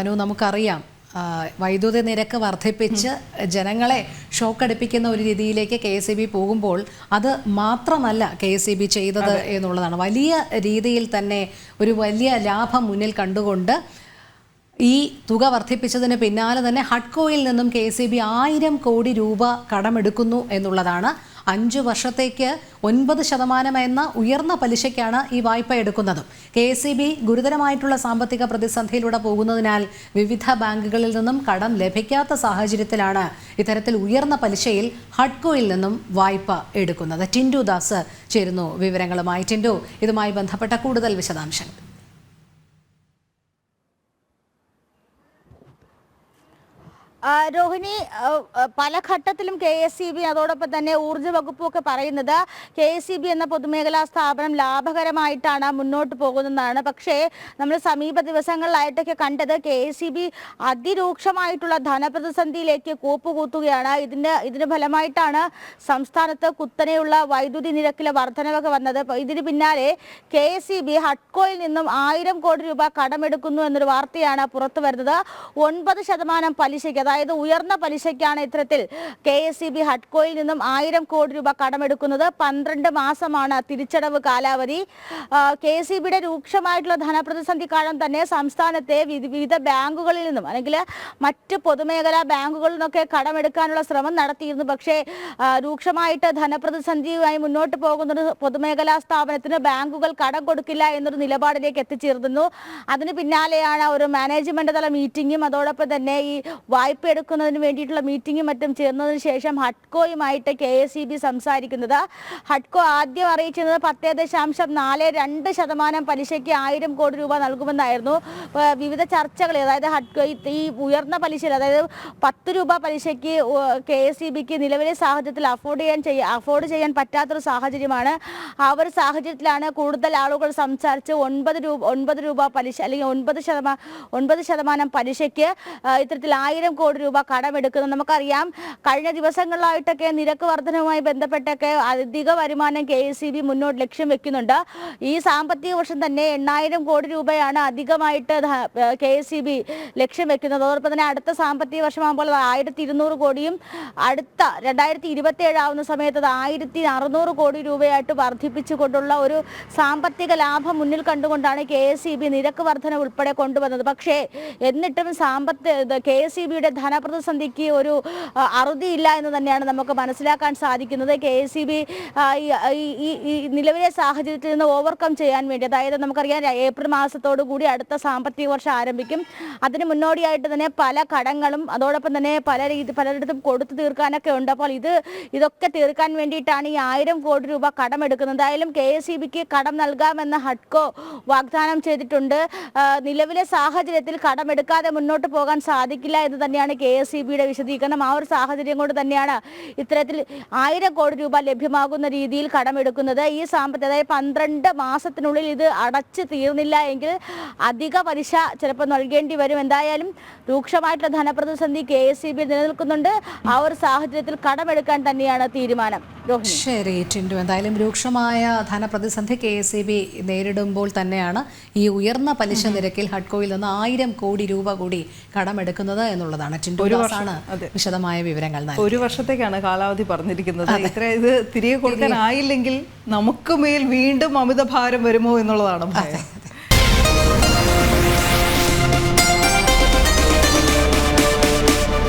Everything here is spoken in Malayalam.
അനു നമുക്കറിയാം വൈദ്യുതി നിരക്ക് വർദ്ധിപ്പിച്ച് ജനങ്ങളെ ഷോക്കടിപ്പിക്കുന്ന ഒരു രീതിയിലേക്ക് കെ എസ് ബി പോകുമ്പോൾ അത് മാത്രമല്ല കെ എസ് ബി ചെയ്തത് എന്നുള്ളതാണ്. വലിയ രീതിയിൽ തന്നെ ഒരു വലിയ ലാഭം മുന്നിൽ കണ്ടുകൊണ്ട് ഈ തുക വർദ്ധിപ്പിച്ചതിന് പിന്നാലെ തന്നെ ഹഡ്കോയിൽ നിന്നും കെ സി ബി ആയിരം കോടി രൂപ കടമെടുക്കുന്നു എന്നുള്ളതാണ് അഞ്ചു വർഷത്തേക്ക് ഒൻപത് ശതമാനം എന്ന ഉയർന്ന പലിശയ്ക്കാണ് ഈ വായ്പ എടുക്കുന്നത്. കെ സി ബി ഗുരുതരമായിട്ടുള്ള സാമ്പത്തിക പ്രതിസന്ധിയിലൂടെ പോകുന്നതിനാൽ വിവിധ ബാങ്കുകളിൽ നിന്നും കടം ലഭിക്കാത്ത സാഹചര്യത്തിലാണ് ഇത്തരത്തിൽ ഉയർന്ന പലിശയിൽ ഹഡ്കോയിൽ നിന്നും വായ്പ എടുക്കുന്നത്. ടിൻഡു ദാസ് ചേരുന്നു വിവരങ്ങളുമായി. ടിൻഡു ഇതുമായി ബന്ധപ്പെട്ട കൂടുതൽ വിശദാംശങ്ങൾ. രോഹിണി പല ഘട്ടത്തിലും കെ എസ് സി ബി അതോടൊപ്പം തന്നെ ഊർജ വകുപ്പും ഒക്കെ പറയുന്നത് കെ എസ് സി ബി എന്ന പൊതുമേഖലാ സ്ഥാപനം ലാഭകരമായിട്ടാണ് മുന്നോട്ട് പോകുന്നതാണ് പക്ഷേ നമ്മൾ സമീപ ദിവസങ്ങളിലായിട്ടൊക്കെ കണ്ടത് കെ എസ് സി ബി അതിരൂക്ഷമായിട്ടുള്ള ധനപ്രതിസന്ധിയിലേക്ക് കൂപ്പുകൂത്തുകയാണ്. ഇതിന് ഇതിന് ഫലമായിട്ടാണ് സംസ്ഥാനത്ത് കുത്തനെയുള്ള വൈദ്യുതി നിരക്കിലെ വർധനവൊക്കെ വന്നത്. ഇതിന് പിന്നാലെ കെ എസ് സി ബി ഹഡ്കോയിൽ നിന്നും ആയിരം കോടി രൂപ കടമെടുക്കുന്നു എന്നൊരു വാർത്തയാണ് പുറത്തു വരുന്നത് ഒൻപത് ശതമാനം പലിശയ്ക്ക് അതായത് ഉയർന്ന പലിശയ്ക്കാണ് ഇത്തരത്തിൽ കെ എസ് ബി ഹഡ്കോയിൽ നിന്നും ആയിരം കോടി രൂപ കടമെടുക്കുന്നത്. പന്ത്രണ്ട് മാസമാണ് തിരിച്ചടവ് കാലാവധി. കെ എസ് സി ബിയുടെ രൂക്ഷമായിട്ടുള്ള ധനപ്രതിസന്ധി കാലം തന്നെ സംസ്ഥാനത്തെ വിവിധ ബാങ്കുകളിൽ നിന്നും അല്ലെങ്കിൽ മറ്റ് പൊതുമേഖലാ ബാങ്കുകളിൽ നിന്നൊക്കെ കടമെടുക്കാനുള്ള ശ്രമം നടത്തിയിരുന്നു. പക്ഷേ രൂക്ഷമായിട്ട് ധനപ്രതിസന്ധിയുമായി മുന്നോട്ട് പോകുന്ന പൊതുമേഖലാ സ്ഥാപനത്തിന് ബാങ്കുകൾ കടം കൊടുക്കില്ല എന്നൊരു നിലപാടിലേക്ക് എത്തിച്ചേർന്നു. അതിന് പിന്നാലെയാണ് ഒരു മാനേജ്മെന്റ് തല മീറ്റിംഗും അതോടൊപ്പം തന്നെ ഈ വായ്പ എടുക്കുന്നതിന് വേണ്ടിയിട്ടുള്ള മീറ്റിംഗും മറ്റും ചേർന്നതിന് ശേഷം ഹഡ്കോയുമായിട്ട് കെ എസ് ഇ ബി സംസാരിക്കുന്നത്. ഹഡ്കോ ആദ്യം അറിയിച്ചിരുന്നത് പത്തേ ദശാംശം നാല് രണ്ട് ശതമാനം പലിശയ്ക്ക് ആയിരം കോടി രൂപ നൽകുമെന്നായിരുന്നു. വിവിധ ചർച്ചകൾ അതായത് ഹഡ്കോ ഈ ഉയർന്ന പലിശയിൽ അതായത് പത്ത് രൂപ പലിശയ്ക്ക് കെ എസ് ഇ ബിക്ക് നിലവിലെ സാഹചര്യത്തിൽ അഫോർഡ് ചെയ്യാൻ ചെയ്യാൻ അഫോർഡ് ചെയ്യാൻ പറ്റാത്തൊരു സാഹചര്യമാണ്. ആ ഒരു സാഹചര്യത്തിലാണ് കൂടുതൽ ആളുകൾ സംസാരിച്ച് ഒൻപത് രൂപ ഒൻപത് രൂപ പലിശ അല്ലെങ്കിൽ ഒൻപത് ശതമാനം ഒൻപത് ശതമാനം പലിശയ്ക്ക് ഇത്തരത്തിൽ ആയിരം കോടി രൂപ കടമെടുക്കുന്നത് നമുക്കറിയാം കഴിഞ്ഞ ദിവസങ്ങളിലായിട്ടൊക്കെ നിരക്ക് വർധനവുമായി ബന്ധപ്പെട്ടൊക്കെ അധിക വരുമാനം കെ മുന്നോട്ട് ലക്ഷ്യം വെക്കുന്നുണ്ട്. ഈ സാമ്പത്തിക വർഷം തന്നെ എണ്ണായിരം കോടി രൂപയാണ് അധികമായിട്ട് കെ ലക്ഷ്യം വെക്കുന്നത്. അതോടൊപ്പം തന്നെ അടുത്ത സാമ്പത്തിക വർഷമാകുമ്പോൾ ആയിരത്തി ഇരുന്നൂറ് കോടിയും അടുത്ത രണ്ടായിരത്തി ഇരുപത്തി ഏഴാവുന്ന സമയത്ത് അത് ആയിരത്തി അറുന്നൂറ് കോടി രൂപയായിട്ട് വർദ്ധിപ്പിച്ചുകൊണ്ടുള്ള ഒരു സാമ്പത്തിക ലാഭം മുന്നിൽ കണ്ടുകൊണ്ടാണ് കെ നിരക്ക് വർധന ഉൾപ്പെടെ കൊണ്ടുവന്നത്. പക്ഷേ എന്നിട്ടും സാമ്പത്തിക കെ എസ് ധനപ്രതിസന്ധിക്ക് ഒരു അറുതിയില്ല എന്ന് തന്നെയാണ് നമുക്ക് മനസ്സിലാക്കാൻ സാധിക്കുന്നത്. കെ എസ് ബി ഈ നിലവിലെ സാഹചര്യത്തിൽ നിന്ന് ഓവർകം ചെയ്യാൻ വേണ്ടി അതായത് നമുക്കറിയാം ഏപ്രിൽ മാസത്തോടു കൂടി അടുത്ത സാമ്പത്തിക വർഷം ആരംഭിക്കും. അതിന് മുന്നോടിയായിട്ട് തന്നെ പല കടങ്ങളും അതോടൊപ്പം തന്നെ പല രീതി പലരിടത്തും കൊടുത്തു തീർക്കാനൊക്കെ ഉണ്ട്. അപ്പോൾ ഇത് ഇതൊക്കെ തീർക്കാൻ വേണ്ടിയിട്ടാണ് ഈ ആയിരം കോടി രൂപ കടമെടുക്കുന്നത്. എന്തായാലും കെ എസ് ഇ ബിക്ക് കടം നൽകാമെന്ന് ഹഡ്കോ വാഗ്ദാനം ചെയ്തിട്ടുണ്ട്. നിലവിലെ സാഹചര്യത്തിൽ കടമെടുക്കാതെ മുന്നോട്ട് പോകാൻ സാധിക്കില്ല എന്ന് തന്നെയാണ് കെ എസ് ഇ ബിയുടെ വിശദീകരണം. ആ ഒരു സാഹചര്യം കൊണ്ട് തന്നെയാണ് ഇത്തരത്തിൽ ആയിരം കോടി രൂപ ലഭ്യമാകുന്ന രീതിയിൽ കടമെടുക്കുന്നത്. ഈ സാമ്പത്തിക അതായത് പന്ത്രണ്ട് മാസത്തിനുള്ളിൽ ഇത് അടച്ചു തീർന്നില്ല എങ്കിൽ അധിക പലിശ ചിലപ്പോൾ നൽകേണ്ടി വരും. എന്തായാലും രൂക്ഷമായിട്ടുള്ള ധനപ്രതിസന്ധി കെ എസ് ഇ ബി നിലനിൽക്കുന്നുണ്ട്. ആ ഒരു സാഹചര്യത്തിൽ കടമെടുക്കാൻ തന്നെയാണ് തീരുമാനം. ശരി ടിൻഡു. എന്തായാലും രൂക്ഷമായ ധനപ്രതിസന്ധി കെ എസ് ഇ ബി നേരിടുമ്പോൾ തന്നെയാണ് ഈ ഉയർന്ന പലിശ നിരക്കിൽ ഹഡ്കോയിൽ നിന്ന് ആയിരം കോടി രൂപ കൂടി കടമെടുക്കുന്നത് എന്നുള്ളതാണ് ദാസാണ് വിശദമായ വിവരങ്ങൾ ഒരു വർഷത്തേക്കാണ് കാലാവധി പറഞ്ഞിരിക്കുന്നത്. ഇത്ര ഇത് തിരികെ കൊടുക്കാനായില്ലെങ്കിൽ നമുക്ക് മേൽ വീണ്ടും അമിത ഭാരം വരുമോ എന്നുള്ളതാണ് ഭയം.